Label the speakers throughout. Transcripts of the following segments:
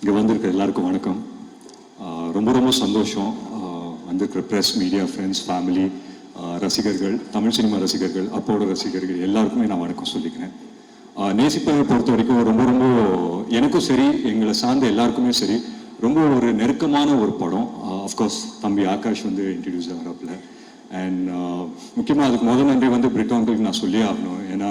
Speaker 1: இங்கே வந்திருக்க எல்லாருக்கும் வணக்கம். ரொம்ப ரொம்ப சந்தோஷம். வந்திருக்கிற ப்ரெஸ் மீடியா ஃப்ரெண்ட்ஸ் ஃபேமிலி ரசிகர்கள் தமிழ் சினிமா ரசிகர்கள் அப்போட ரசிகர்கள் எல்லாருக்குமே நான் வணக்கம் சொல்லிக்கிறேன். நேசிப்பதை பொறுத்த வரைக்கும் ரொம்ப ரொம்ப எனக்கும் சரி எங்களை சார்ந்த எல்லாருக்குமே சரி ரொம்ப ஒரு நெருக்கமான ஒரு படம். அஃப்கோர்ஸ் தம்பி ஆகாஷ் வந்து இன்ட்ரடியூஸ் ஆகிறப்பில். அண்ட் முக்கியமாக அதுக்கு முதல் நன்றி வந்து பிரிட்டோங்களுக்கு நான் சொல்லியே ஆகணும். ஏன்னா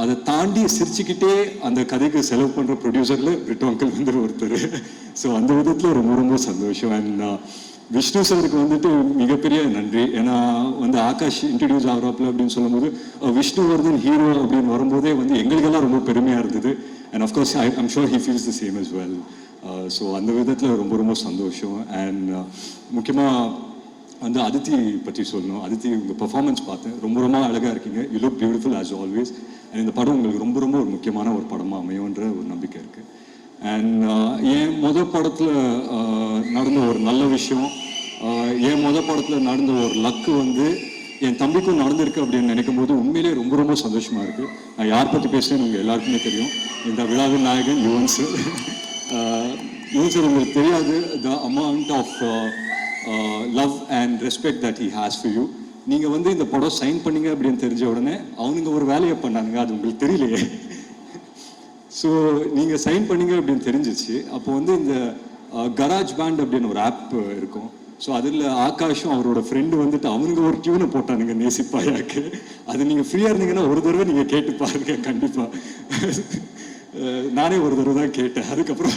Speaker 1: அதை தாண்டி சிரிச்சுக்கிட்டே அந்த கதைக்கு செலவு பண்ற ப்ரொடியூசர்ல பிரிட்டோ அங்கிள் வந்து ஒருத்தர். ஸோ அந்த விதத்துல ரொம்ப ரொம்ப சந்தோஷம். அண்ட் uh, விஷ்ணு சாருக்கு வந்துட்டு மிகப்பெரிய நன்றி. ஏன்னா வந்து ஆகாஷ் இன்ட்ரடியூஸ் ஆகிறாப்புல அப்படின்னு சொல்லும்போது விஷ்ணு விஷ்ணுவர்தன் ஹீரோ அப்படின்னு வரும்போதே வந்து எங்களுக்கெல்லாம் ரொம்ப பெருமையா இருந்தது. And of course I I'm sure he feels the same as well so uh, அந்த விதத்தில் ரொம்ப ரொம்ப சந்தோஷம். அண்ட் uh, முக்கியமாக வந்து அதித்தி பற்றி சொல்லணும். அதித்தி உங்கள் பர்ஃபார்மன்ஸ் பார்த்தேன். ரொம்ப ரொம்ப அழகாக இருக்கீங்க. You look beautiful as always and இந்த படம் உங்களுக்கு ரொம்ப ரொம்ப ஒரு முக்கியமான ஒரு படமாக அமையுன்ற ஒரு நம்பிக்கை இருக்குது அண்ட் என் முத படத்தில் நடந்த ஒரு நல்ல விஷயம் என் முத படத்தில் நடந்த ஒரு லக்கு வந்து என் தம்பிக்கும் நடந்திருக்கு அப்படின்னு நினைக்கும் போது உண்மையிலேயே ரொம்ப ரொம்ப சந்தோஷமாக இருக்குது நான் யார் பற்றி பேசுகிறேன் உங்கள் எல்லாருக்குமே தெரியும். இந்த விழாவின் நாயகன் யுவன் சார். யுவன் சார் உங்களுக்கு தெரியாது. The amount of love and respect that he has for you நீங்கள் வந்து இந்த படம் சைன் பண்ணீங்க அப்படின்னு தெரிஞ்ச உடனே அவனுங்க ஒரு வேலையை பண்ணானுங்க. அது உங்களுக்கு தெரியலையே. ஸோ நீங்கள் சைன் பண்ணீங்க அப்படின்னு தெரிஞ்சிச்சு. அப்போ வந்து இந்த uh, கராஜ் பேண்ட் அப்படின்னு ஒரு ஆப் இருக்கும். ஸோ அதில் ஆகாஷும் அவரோட ஃப்ரெண்டு வந்துட்டு அவனுங்க ஒரு டியூனை போட்டானுங்க நேசிப்பாயாக்கு. அது நீங்கள் ஃப்ரீயாக இருந்தீங்கன்னா ஒரு தடவை நீங்கள் கேட்டு பாருங்க கண்டிப்பாக நானே ஒரு தடவை தான் கேட்டேன். அதுக்கப்புறம்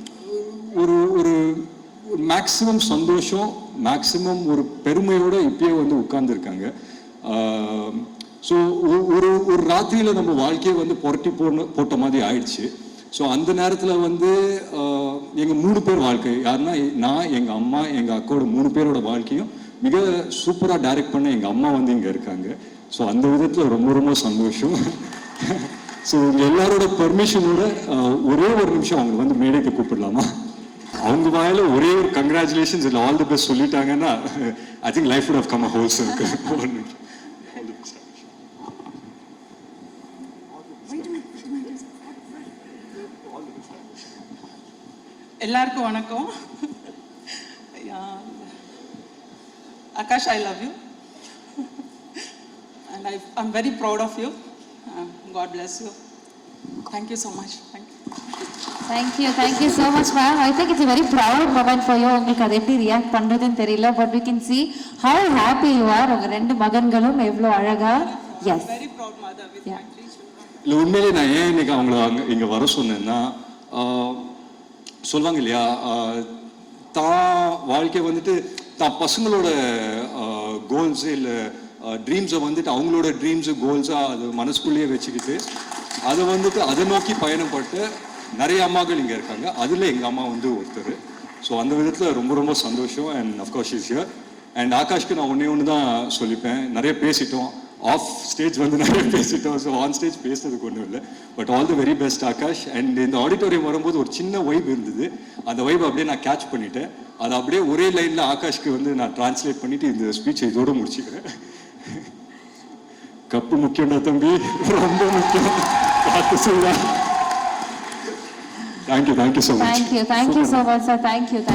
Speaker 1: ஒரு ஒரு மேக்ஸிமம் சந்தோஷம் மேக்ஸிமம் ஒரு பெருமையோடு இப்பயே வந்து உட்கார்ந்துருக்காங்க. ஸோ ஒரு ஒரு ராத்திரியில் நம்ம வாழ்க்கையை வந்து புரட்டி போன போட்ட மாதிரி ஆயிடுச்சு. ஸோ அந்த நேரத்தில் வந்து எங்கள் மூணு பேர் வாழ்க்கை யாருன்னா நான் எங்கள் அம்மா எங்கள் அக்காவோட மூணு பேரோட வாழ்க்கையும் மிக சூப்பராக டைரக்ட் பண்ண எங்கள் அம்மா வந்து இங்கே இருக்காங்க. ஸோ அந்த விதத்தில் ரொம்ப ரொம்ப சந்தோஷம். ஸோ உங்கள் எல்லாரோட பர்மிஷனோட ஒரே ஒரு நிமிஷம் அவங்க வந்து மேடைக்கு கூப்பிடலாமா? அவங்க வாயில ஒரே ஒரு கங்க்ராச்சுலேஷன்ஸ் இல்லை ஆல் தி பெஸ்ட் சொல்லிட்டாங்கன்னா I think life would have come a whole
Speaker 2: எல்லாருக்கும் வணக்கம். Akash I love you and I I'm very proud of you God bless you thank you so much
Speaker 3: you, thank you so much, ma'am. I think it's a very proud moment for you. உங்களுக்கு அதை எப்படி react பண்றதுன்னு தெரியல but we can see how happy you are. உங்க ரெண்டு மகன்களும் எவ்வளோ அழகா எஸ்
Speaker 2: வெரி ப்ரௌட்
Speaker 1: இல்லை உண்மையிலே நான் ஏன் இன்னைக்கு அவங்கள அங்க இங்க வர சொன்னேன்னா சொல்லுவாங்க இல்லையா தான் வாழ்க்கை வந்துட்டு தான் பசங்களோட கோல்ஸ் இல்லை ட்ரீம்ஸை வந்துட்டு அவங்களோட ட்ரீம்ஸு கோல்ஸாக அது மனசுக்குள்ளேயே வச்சுக்கிட்டு அதை வந்துட்டு அதை நோக்கி பயணப்பட்டு நிறைய அம்மாக்கள் இங்கே இருக்காங்க. அதில் எங்கள் அம்மா வந்து ஒருத்தர். ஸோ அந்த விதத்தில் ரொம்ப ரொம்ப சந்தோஷம். And of course is here and ஆகாஷ்க்கு நான் ஒன்றே ஒன்று தான் சொல்லிப்பேன். நிறைய பேசிட்டோம். ஆஃப் ஸ்டேஜ் வந்து நிறைய பேசிட்டோம். ஸோ ஆன் ஸ்டேஜ் பேசுறதுக்கு ஒன்றும் இல்லை. But all the very best Akash. And இந்த ஆடிட்டோரியம் வரும்போது ஒரு சின்ன வைப் இருந்தது. அந்த வைப் அப்படியே நான் கேட்ச் பண்ணிட்டேன். அதை அப்படியே ஒரே லைனில் ஆகாஷ்க்கு வந்து நான் டிரான்ஸ்லேட் பண்ணிட்டு இந்த ஸ்பீச் இதோட முடிச்சுக்கிறேன். கப்பு முக்கியம்டா தம்பி. ரொம்ப முக்கியம். பார்த்து Thank you, thank you so
Speaker 3: much. Thank you, thank you so much, sir. Thank you, thank you.